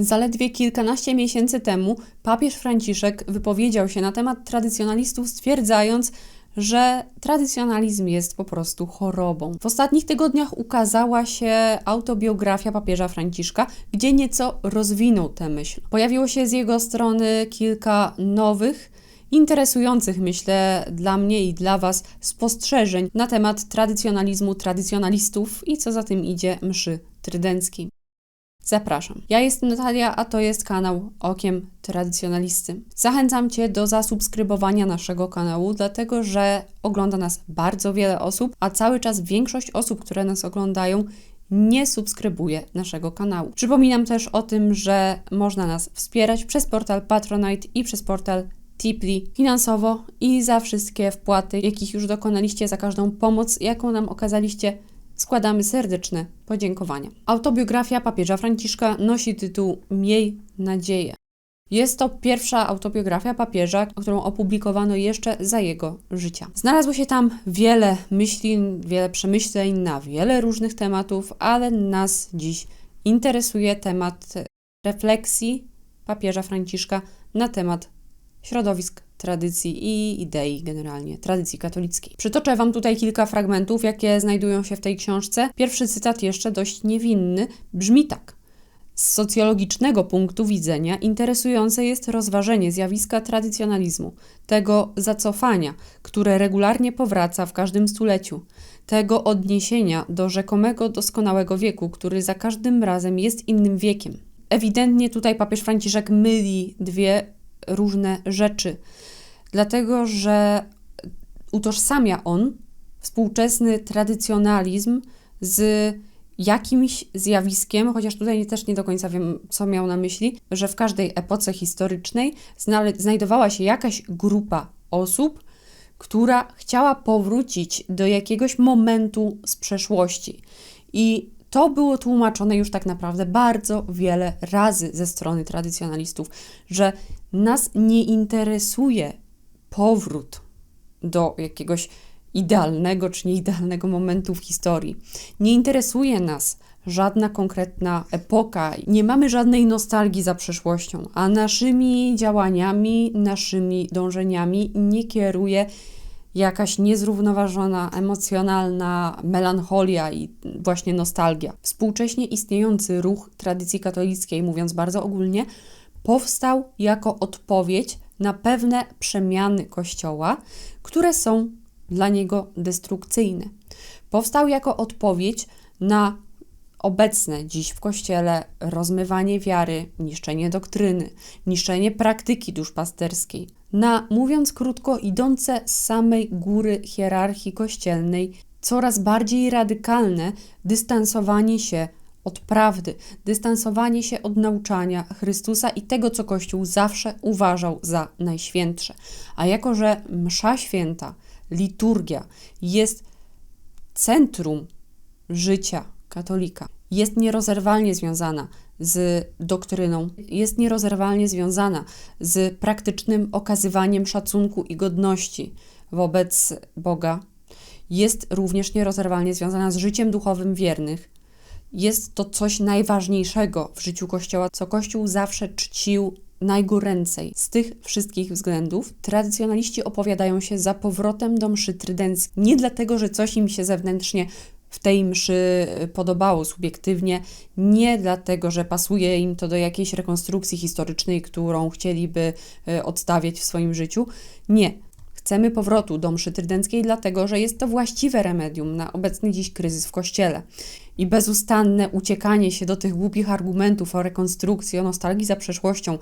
Zaledwie kilkanaście miesięcy temu papież Franciszek wypowiedział się na temat tradycjonalistów, stwierdzając, że tradycjonalizm jest po prostu chorobą. W ostatnich tygodniach ukazała się autobiografia papieża Franciszka, gdzie nieco rozwinął tę myśl. Pojawiło się z jego strony kilka nowych, interesujących, myślę, dla mnie i dla Was spostrzeżeń na temat tradycjonalizmu, tradycjonalistów i co za tym idzie mszy trydenckiej. Zapraszam. Ja jestem Natalia, a to jest kanał Okiem Tradycjonalisty. Zachęcam Cię do zasubskrybowania naszego kanału, dlatego że ogląda nas bardzo wiele osób, a cały czas większość osób, które nas oglądają, nie subskrybuje naszego kanału. Przypominam też o tym, że można nas wspierać przez portal Patronite i przez portal Tipli finansowo i za wszystkie wpłaty, jakich już dokonaliście, za każdą pomoc, jaką nam okazaliście składamy serdeczne podziękowania. Autobiografia papieża Franciszka nosi tytuł Miej nadzieję. Jest to pierwsza autobiografia papieża, którą opublikowano jeszcze za jego życia. Znalazło się tam wiele myśli, wiele przemyśleń na wiele różnych tematów, ale nas dziś interesuje temat refleksji papieża Franciszka na temat środowisk tradycji i idei generalnie, tradycji katolickiej. Przytoczę Wam tutaj kilka fragmentów, jakie znajdują się w tej książce. Pierwszy cytat, jeszcze dość niewinny, brzmi tak. Z socjologicznego punktu widzenia interesujące jest rozważenie zjawiska tradycjonalizmu, tego zacofania, które regularnie powraca w każdym stuleciu, tego odniesienia do rzekomego doskonałego wieku, który za każdym razem jest innym wiekiem. Ewidentnie tutaj papież Franciszek myli dwie różne rzeczy, dlatego że utożsamia on współczesny tradycjonalizm z jakimś zjawiskiem, chociaż tutaj też nie do końca wiem, co miał na myśli, że w każdej epoce historycznej znajdowała się jakaś grupa osób, która chciała powrócić do jakiegoś momentu z przeszłości. I to było tłumaczone już tak naprawdę bardzo wiele razy ze strony tradycjonalistów, że nas nie interesuje powrót do jakiegoś idealnego czy nieidealnego momentu w historii. Nie interesuje nas żadna konkretna epoka, nie mamy żadnej nostalgii za przeszłością, a naszymi działaniami, naszymi dążeniami nie kieruje jakaś niezrównoważona, emocjonalna melancholia i właśnie nostalgia. Współcześnie istniejący ruch tradycji katolickiej, mówiąc bardzo ogólnie, powstał jako odpowiedź na pewne przemiany Kościoła, które są dla niego destrukcyjne. Powstał jako odpowiedź na obecne dziś w Kościele rozmywanie wiary, niszczenie doktryny, niszczenie praktyki duszpasterskiej, na, mówiąc krótko, idące z samej góry hierarchii kościelnej, coraz bardziej radykalne dystansowanie się od prawdy, dystansowanie się od nauczania Chrystusa i tego, co Kościół zawsze uważał za najświętsze. A jako, że Msza Święta, liturgia jest centrum życia katolika, jest nierozerwalnie związana z doktryną, jest nierozerwalnie związana z praktycznym okazywaniem szacunku i godności wobec Boga, jest również nierozerwalnie związana z życiem duchowym wiernych. Jest to coś najważniejszego w życiu Kościoła, co Kościół zawsze czcił najgoręcej. Z tych wszystkich względów tradycjonaliści opowiadają się za powrotem do mszy trydenckiej. Nie dlatego, że coś im się zewnętrznie w tej mszy podobało subiektywnie, nie dlatego, że pasuje im to do jakiejś rekonstrukcji historycznej, którą chcieliby e, odstawiać w swoim życiu. Nie. Chcemy powrotu do mszy trydenckiej, dlatego że jest to właściwe remedium na obecny dziś kryzys w kościele. I bezustanne uciekanie się do tych głupich argumentów o rekonstrukcji, o nostalgii za przeszłością,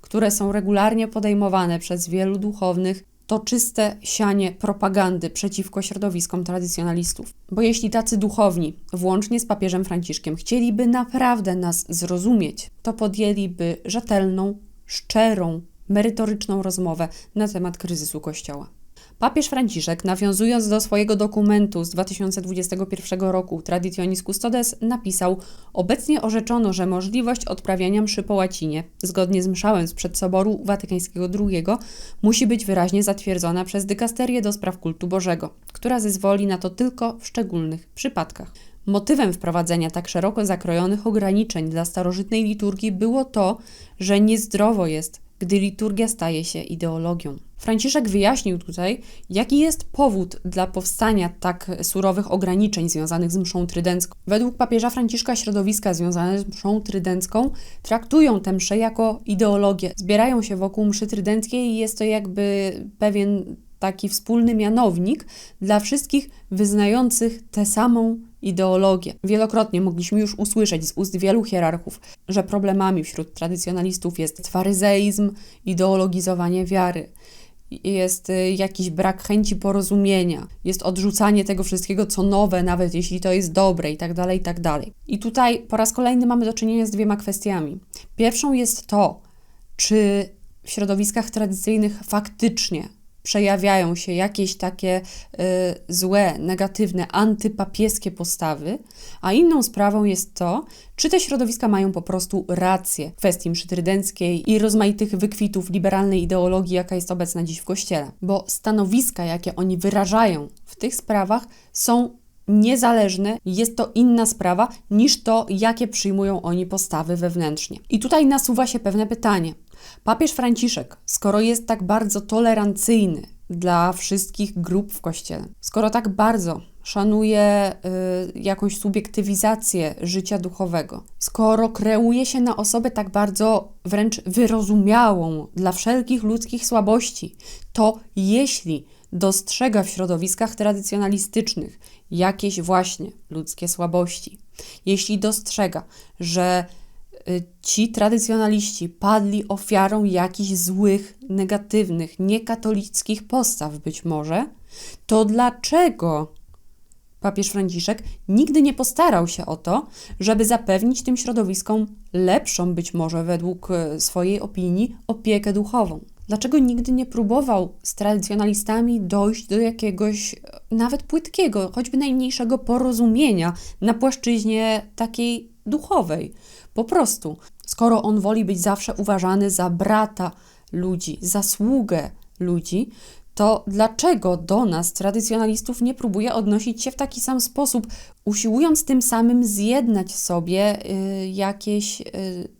które są regularnie podejmowane przez wielu duchownych, to czyste sianie propagandy przeciwko środowiskom tradycjonalistów. Bo jeśli tacy duchowni, włącznie z papieżem Franciszkiem, chcieliby naprawdę nas zrozumieć, to podjęliby rzetelną, szczerą, merytoryczną rozmowę na temat kryzysu Kościoła. Papież Franciszek, nawiązując do swojego dokumentu z 2021 roku Traditionis Custodes, napisał: Obecnie orzeczono, że możliwość odprawiania mszy po łacinie, zgodnie z mszałem sprzed Soboru Watykańskiego II, musi być wyraźnie zatwierdzona przez dykasterię do spraw kultu Bożego, która zezwoli na to tylko w szczególnych przypadkach. Motywem wprowadzenia tak szeroko zakrojonych ograniczeń dla starożytnej liturgii było to, że niezdrowo jest, gdy liturgia staje się ideologią. Franciszek wyjaśnił tutaj, jaki jest powód dla powstania tak surowych ograniczeń związanych z mszą trydencką. Według papieża Franciszka środowiska związane z mszą trydencką traktują tę mszę jako ideologię. Zbierają się wokół mszy trydenckiej i jest to jakby pewien taki wspólny mianownik dla wszystkich wyznających tę samą ideologię. Wielokrotnie mogliśmy już usłyszeć z ust wielu hierarchów, że problemami wśród tradycjonalistów jest faryzeizm, ideologizowanie wiary jest y, jakiś brak chęci porozumienia, jest odrzucanie tego wszystkiego, co nowe, nawet jeśli to jest dobre i tak dalej, i tak dalej. I tutaj po raz kolejny mamy do czynienia z dwiema kwestiami. Pierwszą jest to, czy w środowiskach tradycyjnych faktycznie przejawiają się jakieś takie y, złe, negatywne, antypapieskie postawy, a inną sprawą jest to, czy te środowiska mają po prostu rację w kwestii mszy trydenckiej i rozmaitych wykwitów liberalnej ideologii, jaka jest obecna dziś w Kościele. Bo stanowiska, jakie oni wyrażają w tych sprawach, są niezależne, jest to inna sprawa niż to, jakie przyjmują oni postawy wewnętrznie. I tutaj nasuwa się pewne pytanie. Papież Franciszek, skoro jest tak bardzo tolerancyjny dla wszystkich grup w Kościele, skoro tak bardzo szanuje y, jakąś subiektywizację życia duchowego, skoro kreuje się na osobę tak bardzo wręcz wyrozumiałą dla wszelkich ludzkich słabości, to jeśli dostrzega w środowiskach tradycjonalistycznych jakieś właśnie ludzkie słabości, jeśli dostrzega, że ci tradycjonaliści padli ofiarą jakichś złych, negatywnych, niekatolickich postaw być może, to dlaczego papież Franciszek nigdy nie postarał się o to, żeby zapewnić tym środowiskom lepszą, być może według y, swojej opinii, opiekę duchową? Dlaczego nigdy nie próbował z tradycjonalistami dojść do jakiegoś y, nawet płytkiego, choćby najmniejszego porozumienia na płaszczyźnie takiej duchowej? Po prostu, skoro on woli być zawsze uważany za brata ludzi, za sługę ludzi, to dlaczego do nas, tradycjonalistów, nie próbuje odnosić się w taki sam sposób, usiłując tym samym zjednać sobie y, jakieś y,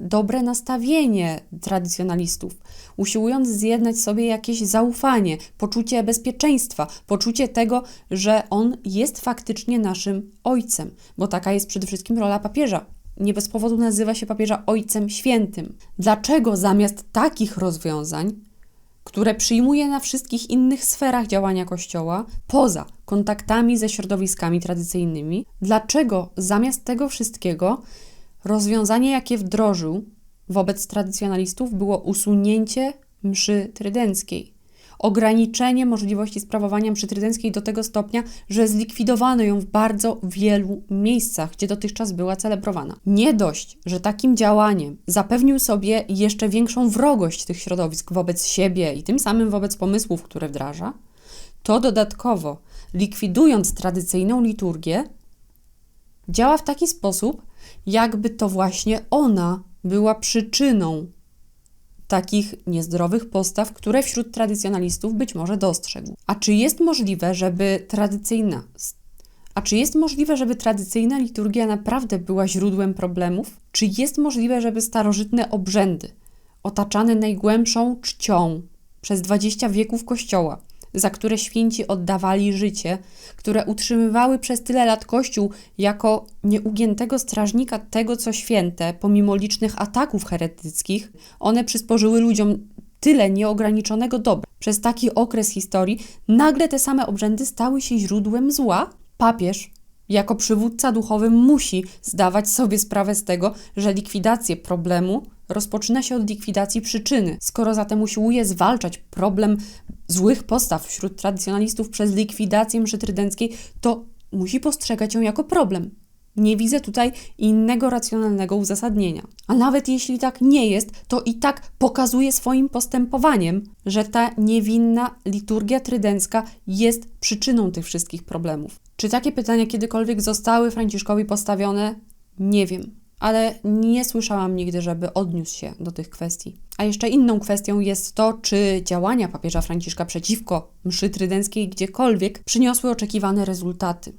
dobre nastawienie tradycjonalistów, usiłując zjednać sobie jakieś zaufanie, poczucie bezpieczeństwa, poczucie tego, że on jest faktycznie naszym ojcem, bo taka jest przede wszystkim rola papieża. Nie bez powodu nazywa się papieża Ojcem Świętym. Dlaczego zamiast takich rozwiązań, które przyjmuje na wszystkich innych sferach działania Kościoła, poza kontaktami ze środowiskami tradycyjnymi, dlaczego zamiast tego wszystkiego rozwiązanie, jakie wdrożył wobec tradycjonalistów, było usunięcie mszy trydenckiej? Ograniczenie możliwości sprawowania mszy trydenckiej do tego stopnia, że zlikwidowano ją w bardzo wielu miejscach, gdzie dotychczas była celebrowana. Nie dość, że takim działaniem zapewnił sobie jeszcze większą wrogość tych środowisk wobec siebie i tym samym wobec pomysłów, które wdraża, to dodatkowo, likwidując tradycyjną liturgię, działa w taki sposób, jakby to właśnie ona była przyczyną takich niezdrowych postaw, które wśród tradycjonalistów być może dostrzegł. A czy jest możliwe, żeby tradycyjna a czy jest możliwe, żeby tradycyjna liturgia naprawdę była źródłem problemów? Czy jest możliwe, żeby starożytne obrzędy, otaczane najgłębszą czcią przez 20 wieków Kościoła, za które święci oddawali życie, które utrzymywały przez tyle lat Kościół jako nieugiętego strażnika tego, co święte, pomimo licznych ataków heretyckich, one przysporzyły ludziom tyle nieograniczonego dobra. Przez taki okres historii nagle te same obrzędy stały się źródłem zła? Papież jako przywódca duchowy musi zdawać sobie sprawę z tego, że likwidację problemu rozpoczyna się od likwidacji przyczyny. Skoro zatem usiłuje zwalczać problem złych postaw wśród tradycjonalistów przez likwidację mszy trydenckiej, to musi postrzegać ją jako problem. Nie widzę tutaj innego racjonalnego uzasadnienia. A nawet jeśli tak nie jest, to i tak pokazuje swoim postępowaniem, że ta niewinna liturgia trydencka jest przyczyną tych wszystkich problemów. Czy takie pytania kiedykolwiek zostały Franciszkowi postawione? Nie wiem ale nie słyszałam nigdy, żeby odniósł się do tych kwestii. A jeszcze inną kwestią jest to, czy działania papieża Franciszka przeciwko mszy trydenckiej gdziekolwiek przyniosły oczekiwane rezultaty.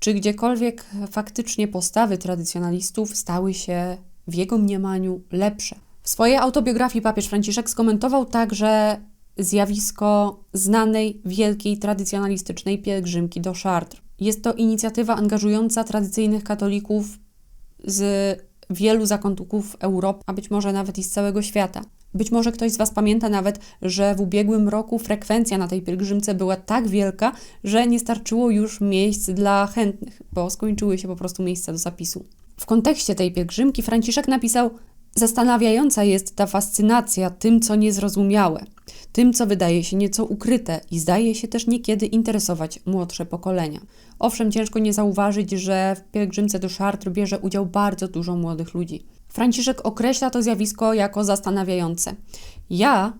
czy gdziekolwiek faktycznie postawy tradycjonalistów stały się w jego mniemaniu lepsze. W swojej autobiografii papież Franciszek skomentował także zjawisko znanej, wielkiej, tradycjonalistycznej pielgrzymki do Chartres. Jest to inicjatywa angażująca tradycyjnych katolików z wielu zakątków Europy, a być może nawet i z całego świata. Być może ktoś z Was pamięta nawet, że w ubiegłym roku frekwencja na tej pielgrzymce była tak wielka, że nie starczyło już miejsc dla chętnych, bo skończyły się po prostu miejsca do zapisu. W kontekście tej pielgrzymki Franciszek napisał: Zastanawiająca jest ta fascynacja tym, co niezrozumiałe, tym, co wydaje się nieco ukryte i zdaje się też niekiedy interesować młodsze pokolenia. Owszem, ciężko nie zauważyć, że w pielgrzymce do Chartres bierze udział bardzo dużo młodych ludzi. Franciszek określa to zjawisko jako zastanawiające. Ja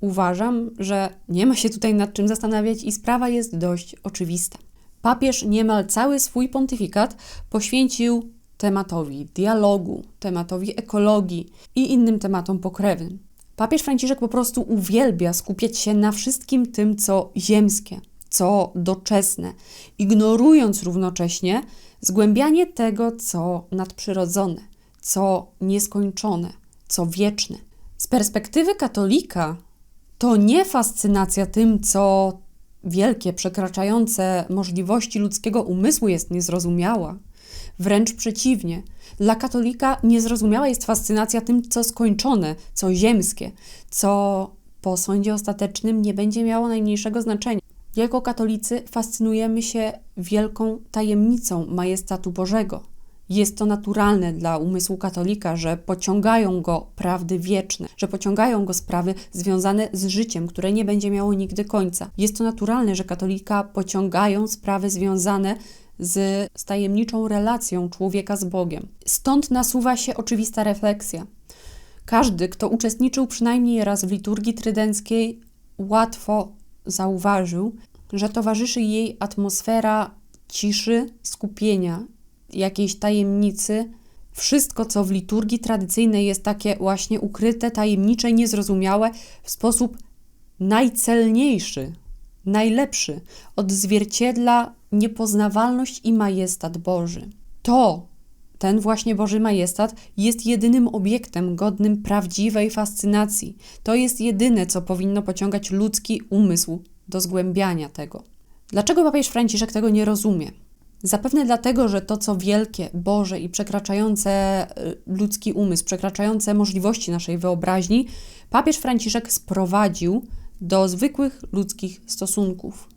uważam, że nie ma się tutaj nad czym zastanawiać i sprawa jest dość oczywista. Papież niemal cały swój pontyfikat poświęcił tematowi dialogu, tematowi ekologii i innym tematom pokrewnym. Papież Franciszek po prostu uwielbia skupiać się na wszystkim tym, co ziemskie, co doczesne, ignorując równocześnie zgłębianie tego, co nadprzyrodzone, co nieskończone, co wieczne. Z perspektywy katolika to nie fascynacja tym, co wielkie, przekraczające możliwości ludzkiego umysłu jest niezrozumiała. Wręcz przeciwnie. Dla katolika niezrozumiała jest fascynacja tym, co skończone, co ziemskie, co po sądzie ostatecznym nie będzie miało najmniejszego znaczenia. Jako katolicy fascynujemy się wielką tajemnicą majestatu Bożego. Jest to naturalne dla umysłu katolika, że pociągają go prawdy wieczne, że pociągają go sprawy związane z życiem, które nie będzie miało nigdy końca. Jest to naturalne, że katolika pociągają sprawy związane z, z tajemniczą relacją człowieka z Bogiem. Stąd nasuwa się oczywista refleksja. Każdy, kto uczestniczył przynajmniej raz w liturgii trydenckiej, łatwo zauważył, że towarzyszy jej atmosfera ciszy, skupienia, jakiejś tajemnicy. Wszystko, co w liturgii tradycyjnej jest takie właśnie ukryte, tajemnicze, niezrozumiałe, w sposób najcelniejszy, najlepszy, odzwierciedla niepoznawalność i majestat Boży. To, ten właśnie Boży majestat, jest jedynym obiektem godnym prawdziwej fascynacji. To jest jedyne, co powinno pociągać ludzki umysł do zgłębiania tego. Dlaczego papież Franciszek tego nie rozumie? Zapewne dlatego, że to, co wielkie, Boże i przekraczające y, ludzki umysł, przekraczające możliwości naszej wyobraźni, papież Franciszek sprowadził do zwykłych ludzkich stosunków.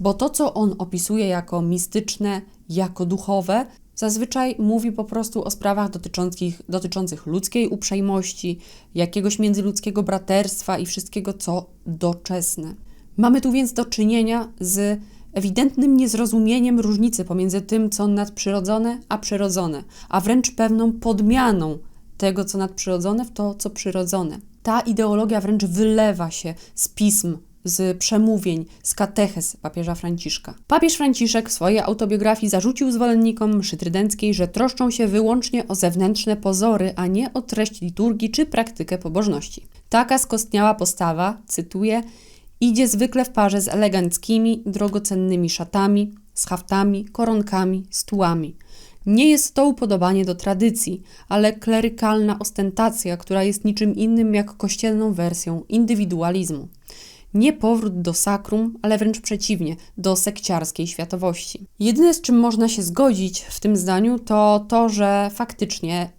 Bo to, co on opisuje jako mistyczne, jako duchowe, zazwyczaj mówi po prostu o sprawach dotyczących, dotyczących ludzkiej uprzejmości, jakiegoś międzyludzkiego braterstwa i wszystkiego, co doczesne. Mamy tu więc do czynienia z ewidentnym niezrozumieniem różnicy pomiędzy tym, co nadprzyrodzone, a przyrodzone, a wręcz pewną podmianą tego, co nadprzyrodzone, w to, co przyrodzone. Ta ideologia wręcz wylewa się z pism, z przemówień, z katechez papieża Franciszka. Papież Franciszek w swojej autobiografii zarzucił zwolennikom mszy trydenckiej, że troszczą się wyłącznie o zewnętrzne pozory, a nie o treść liturgii czy praktykę pobożności. Taka skostniała postawa, cytuję, idzie zwykle w parze z eleganckimi, drogocennymi szatami, z haftami, koronkami, stułami – nie jest to upodobanie do tradycji, ale klerykalna ostentacja, która jest niczym innym jak kościelną wersją indywidualizmu. Nie powrót do sakrum, ale wręcz przeciwnie, do sekciarskiej światowości. Jedyne, z czym można się zgodzić w tym zdaniu, to to, że faktycznie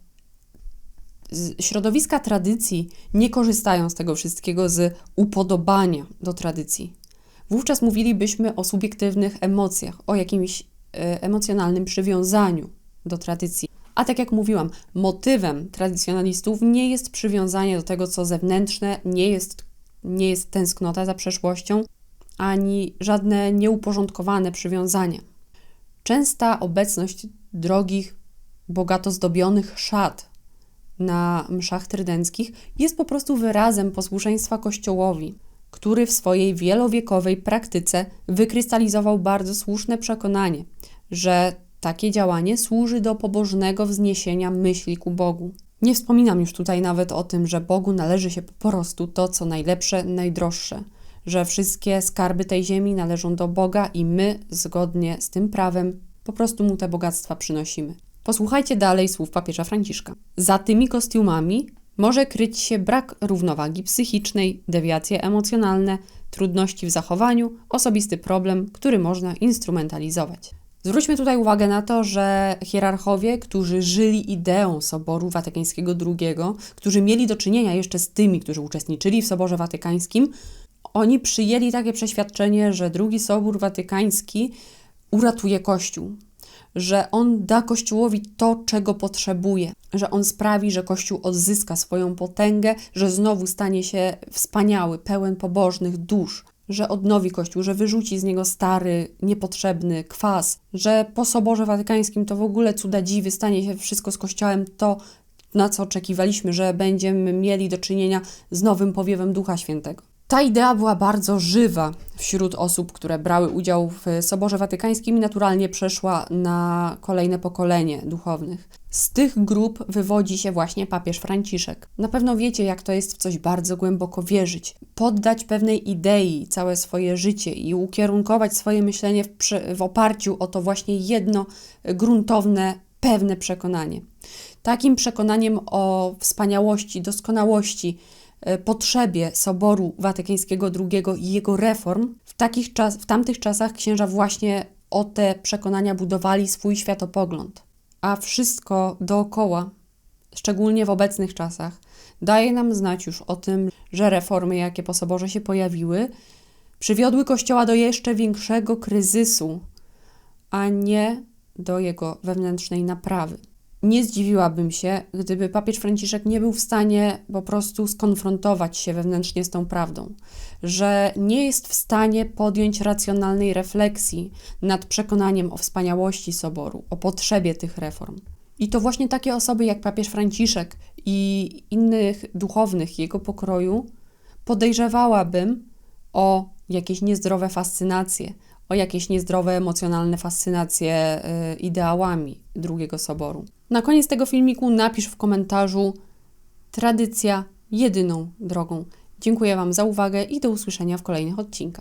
środowiska tradycji nie korzystają z tego wszystkiego z upodobania do tradycji. Wówczas mówilibyśmy o subiektywnych emocjach, o jakimś E, emocjonalnym przywiązaniu do tradycji. A tak jak mówiłam, motywem tradycjonalistów nie jest przywiązanie do tego, co zewnętrzne, nie jest, nie jest tęsknota za przeszłością, ani żadne nieuporządkowane przywiązanie. Częsta obecność drogich, bogato zdobionych szat na mszach trydenckich jest po prostu wyrazem posłuszeństwa Kościołowi, który w swojej wielowiekowej praktyce wykrystalizował bardzo słuszne przekonanie, że takie działanie służy do pobożnego wzniesienia myśli ku Bogu. Nie wspominam już tutaj nawet o tym, że Bogu należy się po prostu to, co najlepsze, najdroższe, że wszystkie skarby tej ziemi należą do Boga i my, zgodnie z tym prawem, po prostu mu te bogactwa przynosimy. Posłuchajcie dalej słów papieża Franciszka. Za tymi kostiumami może kryć się brak równowagi psychicznej, dewiacje emocjonalne, trudności w zachowaniu, osobisty problem, który można instrumentalizować. Zwróćmy tutaj uwagę na to, że hierarchowie, którzy żyli ideą Soboru Watykańskiego II, którzy mieli do czynienia jeszcze z tymi, którzy uczestniczyli w Soborze Watykańskim, oni przyjęli takie przeświadczenie, że drugi Sobór Watykański uratuje Kościół, że on da Kościołowi to, czego potrzebuje, że on sprawi, że Kościół odzyska swoją potęgę, że znowu stanie się wspaniały, pełen pobożnych dusz, że odnowi Kościół, że wyrzuci z niego stary, niepotrzebny kwas, że po Soborze Watykańskim to w ogóle cuda dziwy, stanie się wszystko z Kościołem to, na co oczekiwaliśmy, że będziemy mieli do czynienia z nowym powiewem Ducha Świętego. Ta idea była bardzo żywa wśród osób, które brały udział w Soborze Watykańskim i naturalnie przeszła na kolejne pokolenie duchownych. Z tych grup wywodzi się właśnie papież Franciszek. Na pewno wiecie, jak to jest w coś bardzo głęboko wierzyć, poddać pewnej idei całe swoje życie i ukierunkować swoje myślenie w, w oparciu o to właśnie jedno gruntowne, pewne przekonanie. Takim przekonaniem o wspaniałości, doskonałości, potrzebie Soboru Watykańskiego II i jego reform, w, takich czas, w tamtych czasach księża właśnie o te przekonania budowali swój światopogląd. A wszystko dookoła, szczególnie w obecnych czasach, daje nam znać już o tym, że reformy, jakie po Soborze się pojawiły, przywiodły Kościoła do jeszcze większego kryzysu, a nie do jego wewnętrznej naprawy nie zdziwiłabym się, gdyby papież Franciszek nie był w stanie po prostu skonfrontować się wewnętrznie z tą prawdą, że nie jest w stanie podjąć racjonalnej refleksji nad przekonaniem o wspaniałości soboru, o potrzebie tych reform. I to właśnie takie osoby jak papież Franciszek i innych duchownych jego pokroju podejrzewałabym o jakieś niezdrowe fascynacje, o jakieś niezdrowe emocjonalne fascynacje y, ideałami drugiego soboru. Na koniec tego filmiku napisz w komentarzu tradycja jedyną drogą. Dziękuję Wam za uwagę i do usłyszenia w kolejnych odcinkach.